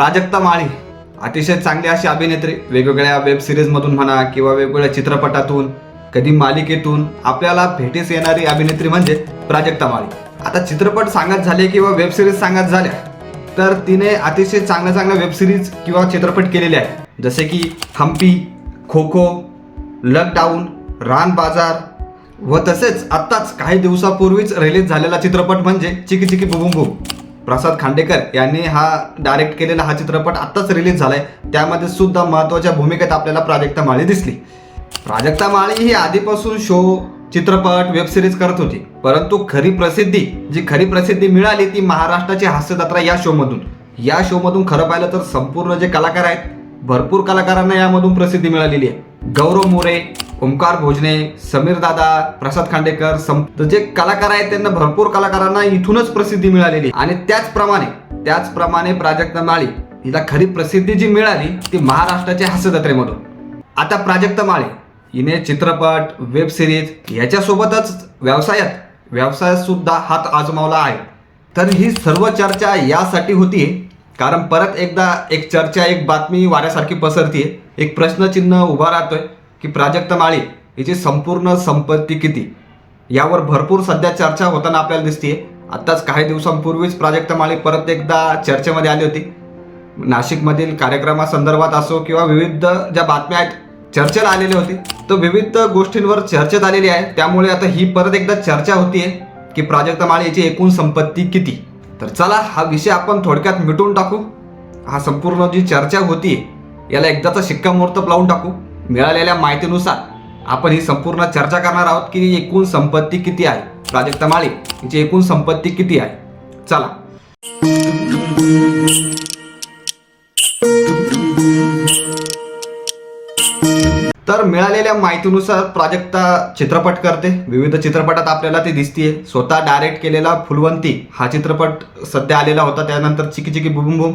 प्राजक्ता माळी. अतिशय चांगली अशी अभिनेत्री वेगवेगळ्या वेब सिरीजमधून म्हणा किंवा वेगवेगळ्या चित्रपटातून कधी मालिकेतून आपल्याला भेटीस येणारी अभिनेत्री म्हणजे प्राजक्ता माळी. आता चित्रपट सांगत झाले किंवा वेब सिरीज सांगत झाल्या तर तिने अतिशय चांगल्या चांगल्या वेब सिरीज किंवा चित्रपट केलेले आहेत. जसे की हम्पी खो खो लकडाऊन रान बाजार व तसेच आत्ताच काही दिवसापूर्वीच रिलीज झालेला चित्रपट म्हणजे चिकी चिकी बुबुम बुम प्रसाद खांडेकर यांनी हा डायरेक्ट केलेला हा चित्रपट आत्ताच रिलीज झालाय. त्यामध्ये सुद्धा महत्त्वाच्या भूमिकेत आपल्याला प्राजक्ता माळी दिसली. प्राजक्ता माळी ही आधीपासून शो चित्रपट वेब सिरीज करत होती. परंतु खरी प्रसिद्धी जी खरी प्रसिद्धी मिळाली ती महाराष्ट्राची हास्य जत्रा या शोमधून या शोमधून खरं पाहिलं तर संपूर्ण जे कलाकार आहेत भरपूर कलाकारांना यामधून प्रसिद्धी मिळालेली आहे. गौरव मोरे ओंकार भोजने समीर दादा प्रसाद खांडेकर सं जे कलाकार आहेत त्यांना भरपूर कलाकारांना इथूनच प्रसिद्धी मिळालेली आणि त्याचप्रमाणे त्याचप्रमाणे प्राजक्ता माळी हिला खरी प्रसिद्धी जी मिळाली ती महाराष्ट्राच्या हास्यजत्रेमधून. आता प्राजक्ता माळे हिने चित्रपट वेब सिरीज याच्यासोबतच व्यवसायात व्यवसायात सुद्धा हात आजमावला आहे. तर ही सर्व चर्चा यासाठी होती कारण परत एकदा एक चर्चा एक बातमी वाऱ्यासारखी पसरतीये. एक प्रश्नचिन्ह उभा राहतोय. की प्राजक्ता माळी हिची संपूर्ण संपत्ती किती? यावर भरपूर सध्या चर्चा होताना आपल्याला दिसतीये. आत्ताच काही दिवसांपूर्वीच प्राजक्ता माळी परत एकदा चर्चेमध्ये आली होती. नाशिकमधील कार्यक्रमासंदर्भात असो किंवा विविध ज्या बातम्या आहेत चर्चेला आलेली होती. तर विविध गोष्टींवर चर्चेत आलेली आहे. त्यामुळे आता ही परत एकदा चर्चा होतीये की प्राजक्ता माळी याची एकूण संपत्ती किती? तर चला हा विषय आपण थोडक्यात मिटून टाकू. हा संपूर्ण जी चर्चा होती याला एकदाचा शिक्कामोर्तब लावून टाकू. मिळालेल्या माहितीनुसार आपण ही संपूर्ण चर्चा करणार आहोत की एकूण संपत्ती किती आहे. प्राजक्ता माळी यांची एकूण संपत्ती किती आहे? चला. तर मिळालेल्या माहितीनुसार प्राजक्ता चित्रपट करते. विविध चित्रपटात आपल्याला ती दिसतीये. स्वतः डायरेक्ट केलेला फुलवंती हा चित्रपट सध्या आलेला होता. त्यानंतर चिकी चिकी बुम बुम.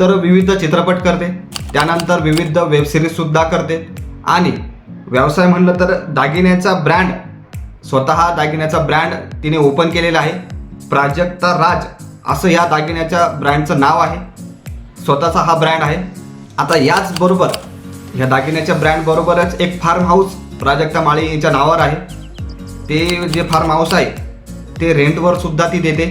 तर विविध चित्रपट करते. त्यानंतर विविध वेबसिरीजसुद्धा सुद्धा करते. आणि व्यवसाय म्हणलं तर दागिन्याचा ब्रँड स्वतः दागिन्याचा ब्रँड तिने ओपन केलेला आहे. प्राजक्ता राज असं या दागिन्याच्या ब्रँडचं नाव आहे. स्वतःचा हा ब्रँड आहे. आता याचबरोबर ह्या दागिन्याच्या ब्रँडबरोबरच एक फार्म हाऊस प्राजक्ता माळी यांच्या नावावर आहे. ते जे फार्म हाऊस आहे ते रेंटवर सुद्धा ती देते.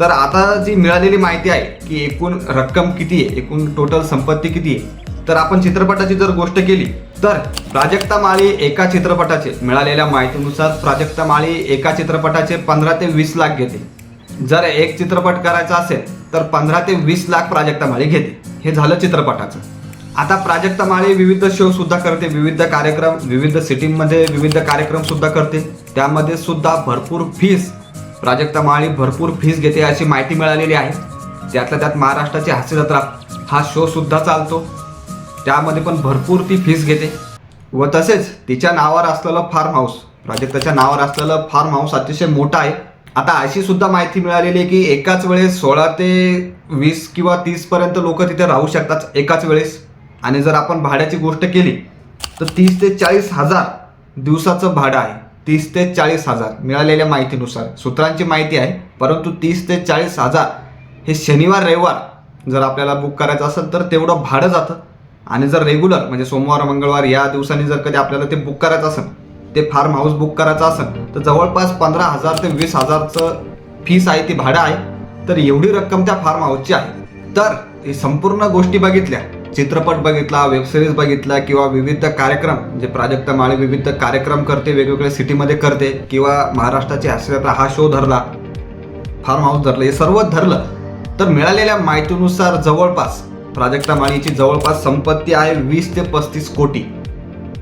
तर आता जी मिळालेली माहिती आहे की एकूण रक्कम किती आहे? एकूण टोटल संपत्ती किती आहे? तर आपण चित्रपटाची जर गोष्ट केली तर प्राजक्ता माळी एका चित्रपटाचे मिळालेल्या माहितीनुसार प्राजक्ता माळी एका चित्रपटाचे पंधरा ते वीस लाख घेते. जर एक चित्रपट करायचा असेल तर पंधरा ते वीस लाख प्राजक्ता माळी घेते. हे झालं चित्रपटाचं. आता प्राजक्ता माळी विविध शो सुद्धा करते विविध कार्यक्रम विविध सिटीमध्ये विविध कार्यक्रम सुद्धा करते. त्यामध्ये सुद्धा भरपूर फीस प्राजक्ता माळी भरपूर फीस घेते अशी माहिती मिळालेली आहे. त्यातल्या त्यात महाराष्ट्राची हास्य जत्रा हा शो सुद्धा चालतो. त्यामध्ये पण भरपूर ती फीस घेते. व तसेच तिच्या नावावर असलेलं फार्म हाऊस प्राजक्ताच्या नावावर असलेलं फार्म हाऊस अतिशय मोठं आहे. आता अशी सुद्धा माहिती मिळालेली आहे की एकाच वेळेस सोळा ते वीस किंवा तीस पर्यंत लोक तिथे राहू शकतात एकाच वेळेस. आणि जर आपण भाड्याची गोष्ट केली तर तीस ते चाळीस हजार दिवसाचं भाडं आहे. तीस ते चाळीस हजार मिळालेल्या माहितीनुसार. सूत्रांची माहिती आहे परंतु तीस ते चाळीस हजार हे शनिवार रविवार जर आपल्याला बुक करायचं असेल तर तेवढं भाडं जातं. आणि जर रेग्युलर म्हणजे सोमवार मंगळवार या दिवसांनी जर कधी आपल्याला ते बुक करायचं असेल ते फार्म हाऊस बुक करायचं असेल तर जवळपास पंधरा हजार ते वीस हजारचं फीस आहे ती भाडं आहे. तर एवढी रक्कम त्या फार्म हाऊसची आहे. तर ही संपूर्ण गोष्टी बघितल्या. चित्रपट बघितला वेबसिरीज बघितला किंवा विविध कार्यक्रम जे प्राजक्ता माळी विविध कार्यक्रम करते वेगवेगळ्या सिटीमध्ये करते किंवा महाराष्ट्राची हास्यजत्रा हा शो धरला फार्म हाऊस धरलं हे सर्व धरलं तर मिळालेल्या माहितीनुसार जवळपास प्राजक्ता माळीची जवळपास संपत्ती आहे वीस ते पस्तीस कोटी.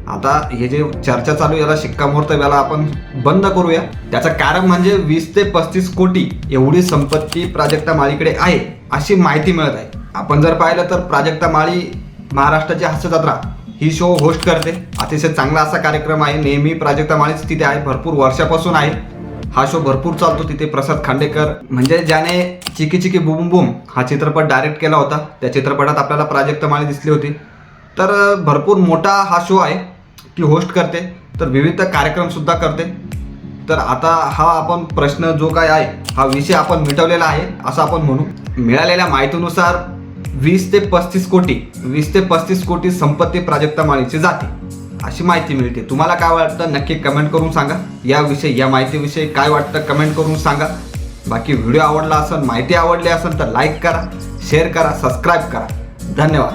आता हे जे चर्चा चालू याला शिक्कामोर्तब याला आपण बंद करूया. त्याचं कारण म्हणजे वीस ते पस्तीस कोटी एवढी संपत्ती प्राजक्ता माळीकडे आहे अशी माहिती मिळत आहे. आपण जर पाहिलं तर प्राजक्ता माळी महाराष्ट्राची हास्य जत्रा ही शो होस्ट करते. अतिशय चांगला असा कार्यक्रम आहे नेहमी प्राजक्ता माळीच तिथे आहे भरपूर वर्षापासून आहे. हा शो भरपूर चालतो तिथे. प्रसाद खांडेकर. म्हणजे ज्याने चिकी चिकी बुम बुम हा चित्रपट डायरेक्ट केला होता. त्या चित्रपटात आपल्याला प्राजक्ता माळी दिसली होती. तर भरपूर मोठा हा शो आहे. ती होस्ट करते. तर विविध कार्यक्रमसुद्धा करते. तर आता हा आपण प्रश्न जो काय आहे हा विषय आपण मिटवलेला आहे असं आपण म्हणू. मिळालेल्या माहितीनुसार वीस ते पस्तीस कोटी वीस ते पस्तीस कोटी संपत्ती प्राजक्ता माळीची जाते. अशी माहिती मिळते. तुम्हाला काय वाटतं नक्की कमेंट करून सांगा. याविषयी या, माहितीविषयी काय वाटतं कमेंट करून सांगा. बाकी व्हिडिओ आवडला असेल माहिती आवडली असेल तर लाईक करा शेअर करा सबस्क्राईब करा. धन्यवाद.